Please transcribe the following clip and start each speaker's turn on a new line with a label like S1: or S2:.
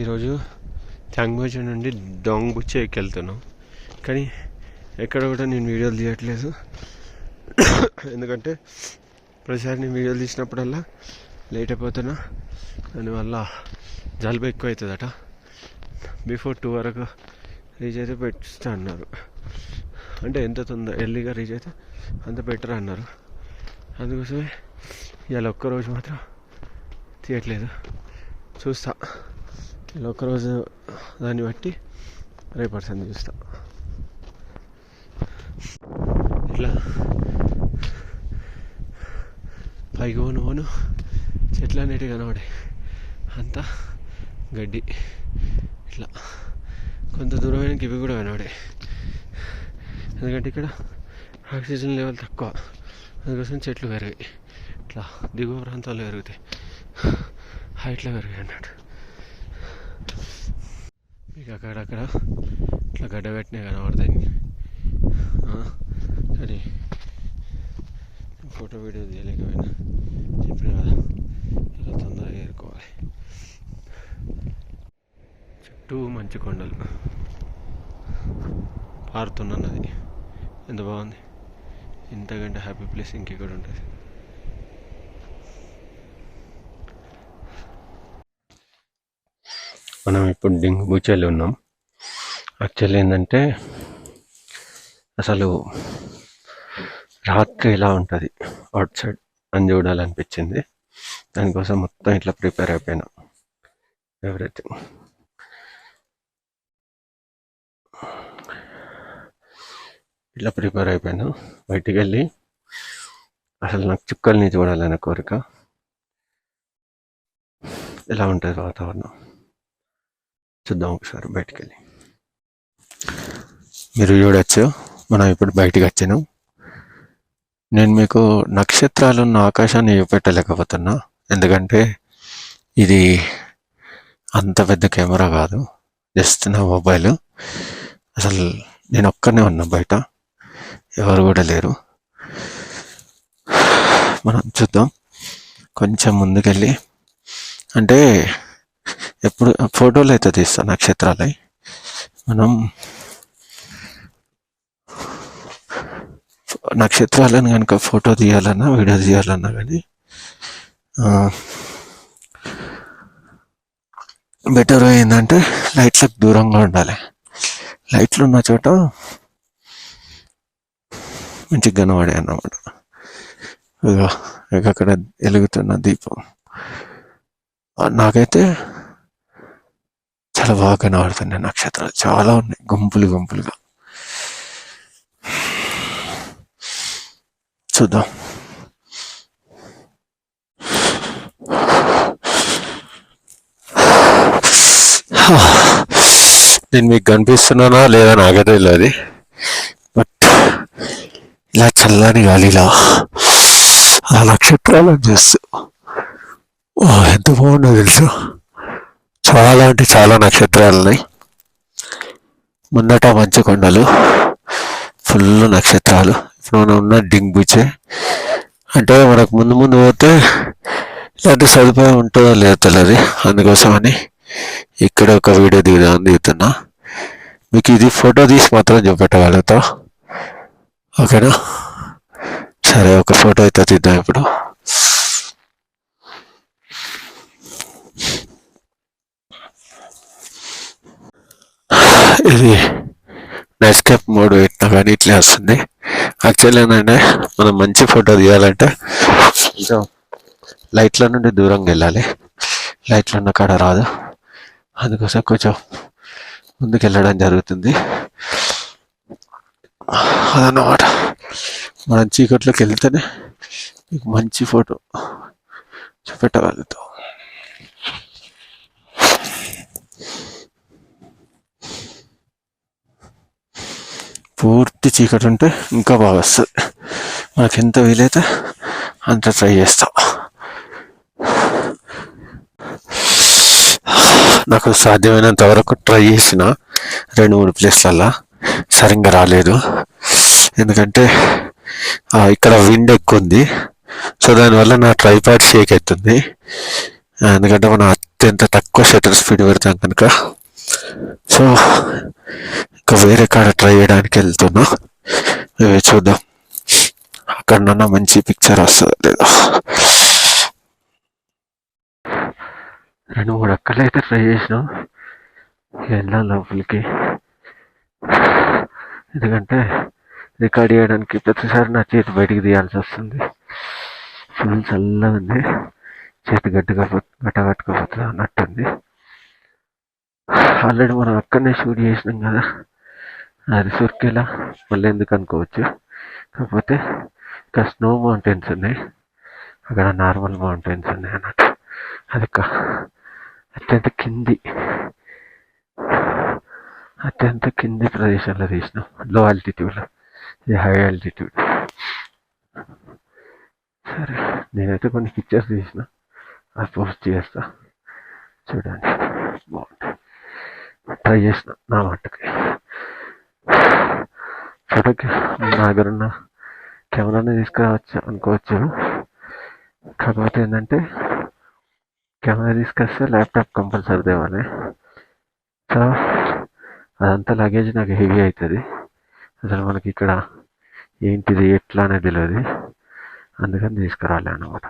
S1: ఈరోజు ట్యాంగ్బాజీ నుండి డాంగ్ బుచ్చే వెళ్తున్నాం కానీ ఎక్కడ కూడా నేను వీడియోలు తీయట్లేదు. ఎందుకంటే ప్రతిసారి నేను వీడియోలు తీసినప్పుడల్లా లేట్ అయిపోతున్నా. దానివల్ల జలుబు ఎక్కువ అవుతుందట బిఫోర్ టూ వరకు రీచ్ అయితే పెట్టిస్తా అన్నారు. అంటే ఎంత తొందర ఎర్లీగా రీచ్ అయితే అంత బెటర్ అన్నారు. అందుకోసమే ఇవాళ ఒక్కరోజు మాత్రం తీయట్లేదు. చూస్తా. ఇలా ఒకరోజు దాన్ని బట్టి రేపటి సంది చూస్తా. ఇట్లా పైకి పోను పోను. చెట్లు అనేటివి కనబడే అంతా గడ్డి. ఇట్లా కొంత దూరమైన ఇవి కూడా కనబడే ఎందుకంటే ఇక్కడ ఆక్సిజన్ లెవెల్ తక్కువ. అందుకోసం చెట్లు పెరిగాయి. ఇట్లా దిగువ ప్రాంతాల్లో పెరుగుతాయి. హైట్లో పెరిగాయి అన్నట్టు. మీకు అక్కడక్కడ ఇట్లా గడ్డ పెట్టినా కనబడతాయి. అది ఫోటో వీడియో తీయలేకపోయినా. చెప్పిన కదా. ఇలా తొందరగా ఏరుకోవాలి. చుట్టూ మంచి కొండలు. పారుతున్న నది. ఎంత బాగుంది. ఇంతకంటే హ్యాపీ ప్లేస్ ఇంకెక్కడ ఉంటుంది? మనం ఇప్పుడు డింగ్ బూచెల్లి ఉన్నాం. యాక్చువల్లీ ఏంటంటే అసలు రాత్రి ఎలా ఉంటుంది అవుట్ సైడ్ అని చూడాలనిపించింది. దానికోసం మొత్తం ఇట్లా ప్రిపేర్ అయిపోయినా. ఎవ్రీథింగ్ ఇట్లా ప్రిపేర్ అయిపోయాను. బయటికి వెళ్ళి అసలు నాకు చుక్కల్ని చూడాలనే కోరిక. ఎలా ఉంటుంది వాతావరణం? చూద్దాం ఒకసారి బయటికి వెళ్ళి మీరు చూడొచ్చు మనం ఇప్పుడు బయటికి వచ్చాను. నేను మీకు నక్షత్రాలు ఉన్న ఆకాశాన్ని చూపెట్టలేకపోతున్నా. ఎందుకంటే ఇది అంత పెద్ద కెమెరా కాదు జస్ట్ నా మొబైల్. అసలు నేను ఒక్కనే ఉన్నా బయట ఎవరు కూడా లేరు. మనం చూద్దాం. కొంచెం ముందుకెళ్ళి అంటే ఎప్పుడు ఫోటోలు అయితే తీస్తాం నక్షత్రాలై. మనం నక్షత్రాలను కనుక ఫోటో తీయాలన్నా వీడియో తీయాలన్నా కానీ బెటర్ ఏంటంటే లైట్లకు దూరంగా ఉండాలి. లైట్లు ఉన్న చోట మంచిగా కనబడే అన్నమాట ఇక అక్కడ వెలుగుతున్న దీపం. నాకైతే చాలా బాగా కనబడుతున్నాయి నక్షత్రాలు. చాలా ఉన్నాయి. గుంపులు గుంపులుగా. చూద్దాం. నేను మీకు కనిపిస్తున్నానా లేదా నాకైతే తెలియదు బట్ ఇలా చల్లని గాలిలా ఆ నక్షత్రాలను చూస్తూ. ఎంత బాగుందో తెలుసు? చాలా అంటే చాలా నక్షత్రాలు ఉన్నాయి ముందట మంచు కొండలు ఫుల్ నక్షత్రాలు. ఇప్పుడు మనం ఉన్న డింగ్ బీచ్ అంటే మనకు ముందు ముందు పోతే ఇలాంటి సదుపాయం ఉంటుందో లేదో తెలియదు అందుకోసమని ఇక్కడ ఒక వీడియో దిగుదాం దిగుతున్నా. మీకు ఇది ఫోటో తీసి మాత్రం చూపెట్టగలుగుతా. ఓకేనా? సరే ఒక ఫోటో అయితే తీద్దాం ఇప్పుడు. ఇది నెస్కేప్ మోడ్ పెట్టినా కానీ ఇట్లా వస్తుంది. యాక్చువల్లీ ఏంటంటే మనం మంచి ఫోటో తీయాలంటే కొంచెం లైట్ల నుండి దూరంగా వెళ్ళాలి. లైట్లు ఉన్న కాడ రాదు. అందుకోసం కొంచెం ముందుకు వెళ్ళడం జరుగుతుంది. అదన్నమాట. మనం చీకట్లోకి వెళ్తేనే మీకు మంచి ఫోటో చూపెట్టగలుగుతాం చీకటి ఉంటే ఇంకా బాగా వస్తుంది. మనకి ఎంత వీలైతే అంత ట్రై చేస్తాం. నాకు సాధ్యమైనంత వరకు ట్రై చేసిన రెండు మూడు ప్లేస్లల్లో సరిగ్గా రాలేదు. ఎందుకంటే ఇక్కడ విండ్ ఎక్కువ ఉంది. సో దానివల్ల నా ట్రైపాడ్ షేక్ అవుతుంది. ఎందుకంటే మనం అత్యంత తక్కువ షటర్ స్పీడ్ పెడతాం కనుక. సో ఇంకా వేరే కాడ ట్రై చేయడానికి వెళ్తున్నా. చూద్దాం. అక్కడన్నా మంచి పిక్చర్ వస్తుంది లేదా? రెండు మూడు అక్కలు అయితే ట్రై చేసినాం. వెళ్ళాలి లోపలికి. ఎందుకంటే రికార్డ్ చేయడానికి ప్రతిసారి నా చేతి బయటికి తీయాల్సి వస్తుంది. ఫుల్ చల్లగా ఉంది. చేతి గట్టిగా గట్ట కట్టుకోపోతుంది అన్నట్టుంది. ఆల్రెడీ మనం అక్కడనే షూట్ చేసినాం కదా. అది సుర్కేలా మళ్ళీ ఎందుకు అనుకోవచ్చు. కాకపోతే ఇంకా స్నో మౌంటైన్స్ ఉన్నాయి. అక్కడ నార్మల్ మౌంటైన్స్ ఉన్నాయి అన్నట్టు. అది అత్యంత కింది అత్యంత కింది ప్రదేశంలో తీసినాం. లో ఆల్టిట్యూడ్ ఇది హై ఆల్టిట్యూడ్ సరే నేనైతే కొన్ని పిక్చర్స్ తీసిన. అది పోస్ట్ చేస్తా. చూడండి. బాగుంటుంది ట్రై చేసిన నా మట్టుకి ఫోటోకి నా దగ్గర ఉన్న కెమెరాని తీసుకురావచ్చు అనుకోవచ్చు. కాకపోతే ఏంటంటే కెమెరా తీసుకొస్తే ల్యాప్టాప్ కంపల్సరీ తేవాలి. సో అదంతా లగేజ్ నాకు హెవీ అవుతుంది. అసలు మనకి ఇక్కడ ఏంటిది ఎట్లా అనేది తెలియదు అందుకని తీసుకురాలే అన్నమాట.